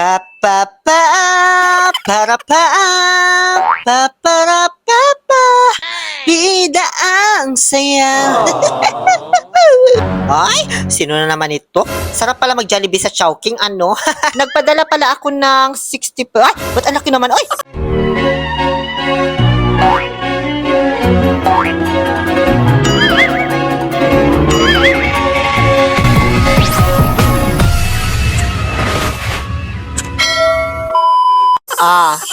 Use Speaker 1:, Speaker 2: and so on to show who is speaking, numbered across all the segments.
Speaker 1: Pa pa pa para pa pa para pa pa Bida ang saya Ay, sino na naman ito? Sarap pala mag Jollibee sa Chowking, ano? Nagpadala pala ako ng 60 pa. Ay, ba't ang laki naman? Ay!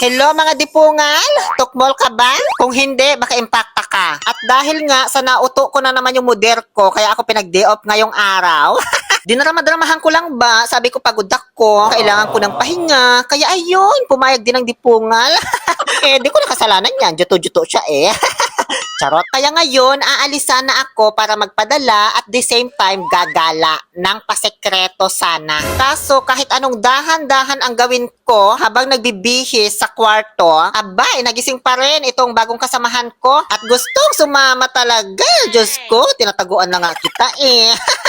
Speaker 1: Hello mga dipungal. Tukmol ka ba? Kung hindi, baka impacta ka. At dahil nga sa nauto ko na naman yung moder ko, kaya ako pinag-day off ngayong araw. Dinarama-dramahan ko lang ba? Sabi ko pagod ako, kailangan ko ng pahinga. Kaya ayun, pumayag din ng dipungal. eh, di ko nakasalanan yan. Juto-juto siya eh. Charot. Kaya ngayon, aalis sana ako para magpadala at the same time gagala ng pasekreto sana. Kaso kahit anong dahan-dahan ang gawin ko habang nagbibihis sa kwarto, abay, nagising pa rin itong bagong kasamahan ko at gustong sumama talaga. Diyos ko, tinataguan na nga kita eh.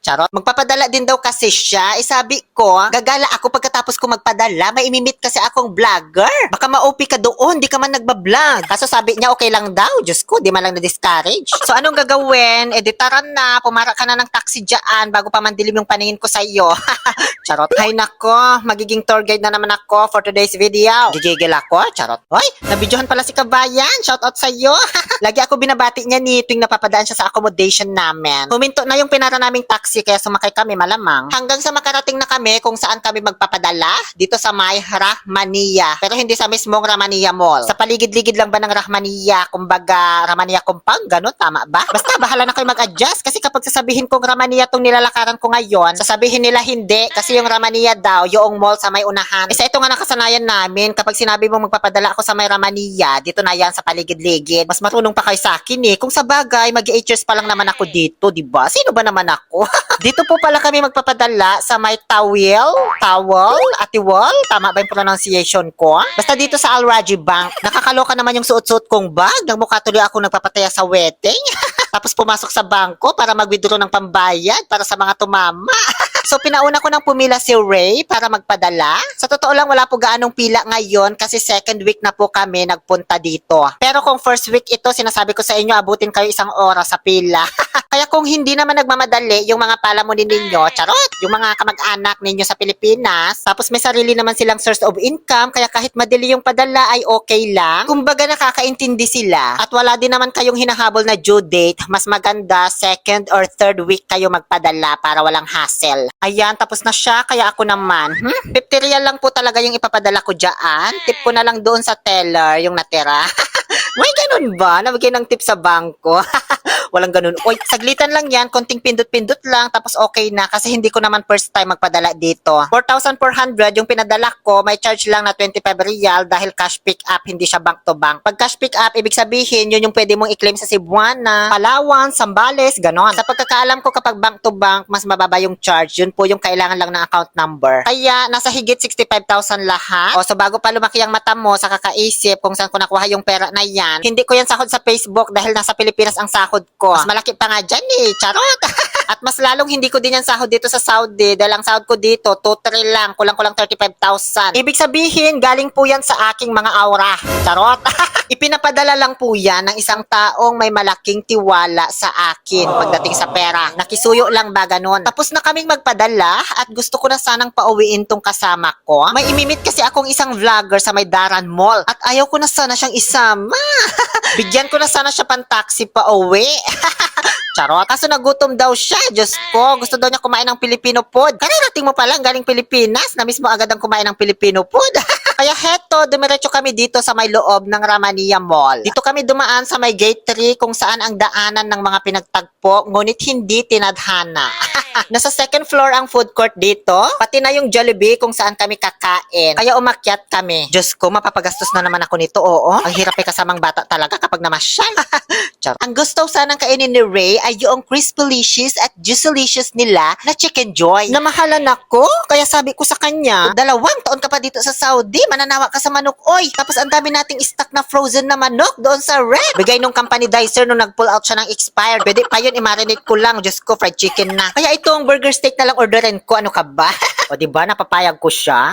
Speaker 1: Charot. Magpapadala din daw kasi siya. Eh sabi ko, gagala ako pagkatapos ko magpadala. May imimit kasi akong vlogger. Baka ma-OP ka doon, di ka man nagbablog. Kaso sabi niya okay lang daw. Diyos ko, di man lang na-discourage. So anong gagawin? Eh di tara na, pumara ka na ng taxi dyan bago pa mandilim yung paningin ko sa iyo. Charot. Hay nako, magiging tour guide na naman ako for today's video. Gigigil ako, charot. Hoy, nabidyohan pala si Kabayan. Shout out sa iyo. Lagi ako binabati niya ni tuwing napapadaan siya sa accommodation namin. Huminto na yung pinara naming taxi kaya sumakay kami malamang. Hanggang sa makarating na kami kung saan kami magpapadala dito sa may Rahmania. Pero hindi sa mismong Rahmania Mall. Sa paligid-ligid lang ba ng Rahmania? Kumbaga Rahmania Compound, ganun, tama ba? Basta bahala na kayo mag-adjust kasi kapag sasabihin kong Rahmania tong nilalakaran ko ngayon, sasabihin nila hindi kasi yung Rahmania daw, yung mall sa may unahan. Isa ito nga nakasanayan namin kapag sinabi mo magpapadala ako sa may Rahmania, dito na yan sa paligid-ligid. Mas marunong pa kayo sa akin eh. Kung sa bagay, mag-8 years pa lang naman ako dito, di ba? Sino ba naman ako? dito po pala kami magpapadala sa may Tawil, Tawel, Atiwal. Tama ba yung pronunciation ko? Basta dito sa Al Raji Bank. Nakakaloka naman yung suot-suot kong bag. Nagmukha tuloy ako nagpapataya sa wedding. Tapos pumasok sa bangko para mag-withdraw ng pambayad para sa mga tumama. So pinauna ko nang pumila si Ray para magpadala. Sa totoo lang wala po gaanong pila ngayon kasi second week na po kami nagpunta dito. Pero kung first week ito, sinasabi ko sa inyo abutin kayo isang oras sa pila. Kaya kung hindi naman nagmamadali yung mga palamunin ninyo, charot, yung mga kamag-anak ninyo sa Pilipinas, tapos may sarili naman silang source of income, kaya kahit madali yung padala ay okay lang. Kumbaga nakakaintindi sila at wala din naman kayong hinahabol na due date, mas maganda second or third week kayo magpadala para walang hassle. Ayan, tapos na siya, kaya ako naman, hmm, 50 real lang po talaga yung ipapadala ko dyan. Tip ko na lang doon sa teller yung natira. May ganun ba? Nabigay ng tip sa bangko. Walang ganun. Oy, saglitan lang yan, konting pindot-pindot lang, tapos okay na kasi hindi ko naman first time magpadala dito. 4,400 yung pinadala ko, may charge lang na 25 real dahil cash pick up, hindi siya bank to bank. Pag cash pick up, ibig sabihin, yun yung pwede mong i-claim sa Cebuana, Palawan, Sambales, ganon. Sa pagkakaalam ko kapag bank to bank, mas mababa yung charge. Yun po yung kailangan lang ng account number. Kaya, nasa higit 65,000 lahat. O, so bago pa lumaki ang mata mo sa kakaisip kung saan ko nakuha yung pera na yan, hindi ko yan sahod sa Facebook dahil nasa Pilipinas ang sahod ko. Mas malaki pa nga dyan eh, charot. At mas lalong hindi ko din yan sahod dito sa Saudi dahil ang sahod ko dito, 2-3 lang, kulang-kulang 35,000. Ibig sabihin, galing po yan sa aking mga aura. Charot. Ipinapadala lang po yan ng isang taong may malaking tiwala sa akin pagdating sa pera. Nakisuyo lang ba ganun? Tapos na kaming magpadala at gusto ko na sanang pauwiin tong kasama ko. May imimit kasi akong isang vlogger sa may Daran Mall at ayaw ko na sana siyang isama. Bigyan ko na sana siya pang taxi pa uwi. Charot. Kaso nagutom daw siya. Diyos ko, gusto daw niya kumain ng Filipino food. Kararating mo pa lang galing Pilipinas na mismo agad ang kumain ng Filipino food. Kaya heto, dumiretso kami dito sa may loob ng Ramania Mall. Dito kami dumaan sa may gate 3 kung saan ang daanan ng mga pinagtagpo, ngunit hindi tinadhana. Nasa second floor ang food court dito, pati na yung Jollibee kung saan kami kakain. Kaya umakyat kami. Diyos ko, mapapagastos na naman ako nito, oo. Ang hirap ay kasamang bata talaga kapag namasyal. Ang gusto sanang kainin ni Ray ay yung crispalicious at juicylicious nila na chicken joy. Namahalan ako, kaya sabi ko sa kanya, dalawang taon ka pa dito sa Saudi, mananawa ka sa manok, oy. Tapos ang dami nating stock na frozen na manok doon sa rep. Bigay nung company Dicer nung nag-pull out siya ng expired. Pwede pa yun, i-marinate ko lang. Diyos ko, fried chicken na. Kaya itong burger steak na lang orderin ko. Ano ka ba? o di ba napapayag ko siya?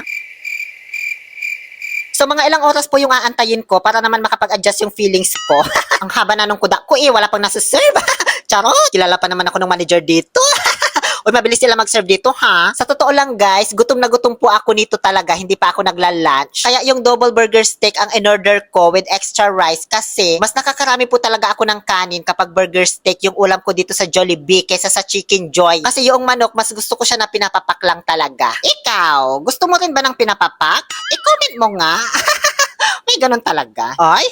Speaker 1: So mga ilang oras po yung aantayin ko para naman makapag-adjust yung feelings ko. Ang haba na nung kuda ko eh, wala pang nasa-serve. Charot, kilala pa naman ako ng manager dito. Uy, mabilis sila mag-serve dito, ha? Sa totoo lang, guys, gutom na gutom po ako nito talaga. Hindi pa ako nagla-lunch. Kaya yung double burger steak ang in-order ko with extra rice kasi mas nakakarami po talaga ako ng kanin kapag burger steak yung ulam ko dito sa Jollibee kaysa sa Chicken Joy. Kasi yung manok, mas gusto ko siya na pinapapak lang talaga. Ikaw, gusto mo rin ba ng pinapapak? I-comment mo nga. May ganun talaga. Ay,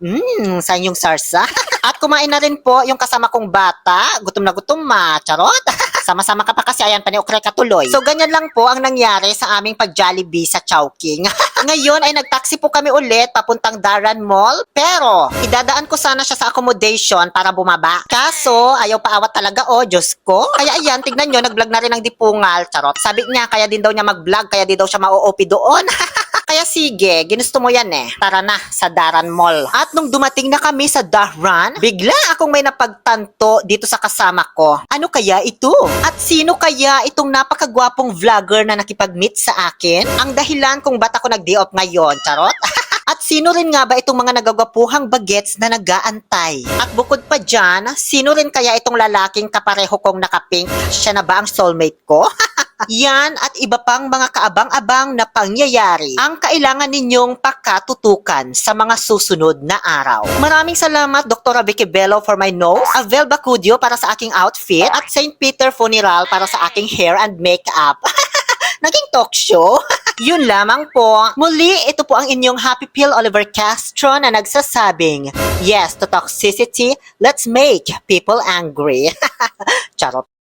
Speaker 1: Mmm, sa yung sarsa. At kumain na rin po yung kasama kong bata. Gutom na gutom ma. Charot. Sama-sama ka pa kasi ayan pa ni Okre katuloy. So ganyan lang po ang nangyari sa aming pag-Jollibee sa Chowking. Ngayon ay nagtaxi po kami ulit papuntang Daran Mall. Pero idadaan ko sana siya sa accommodation para bumaba. Kaso ayaw paawat talaga oh, Diyos ko. Kaya ayan, tignan nyo, nag-vlog na rin ang dipungal. Charot. Sabi niya, kaya din daw niya mag-vlog, kaya din daw siya ma-OP doon. Kaya sige, ginusto mo yan eh. Tara na sa Daran Mall. At nung dumating na kami sa Daran, bigla akong may napagtanto dito sa kasama ko. Ano kaya ito? At sino kaya itong napakagwapong vlogger na nakipag-meet sa akin? Ang dahilan kung ba't ako nag-day off ngayon, charot? At sino rin nga ba itong mga nagagwapuhang bagets na nag-aantay? At bukod pa dyan, sino rin kaya itong lalaking kapareho kong nakapink? Siya na ba ang soulmate ko? Yan at iba pang mga kaabang-abang na pangyayari ang kailangan ninyong pakatutukan sa mga susunod na araw. Maraming salamat Dr. Vicky Bello for my nose, Avel Bacudio para sa aking outfit, at St. Peter Funeral para sa aking hair and makeup. Naging talk show? Yun lamang po. Muli, ito po ang inyong Happy Pill Oliver Castro na nagsasabing, Yes to toxicity, let's make people angry. Charot.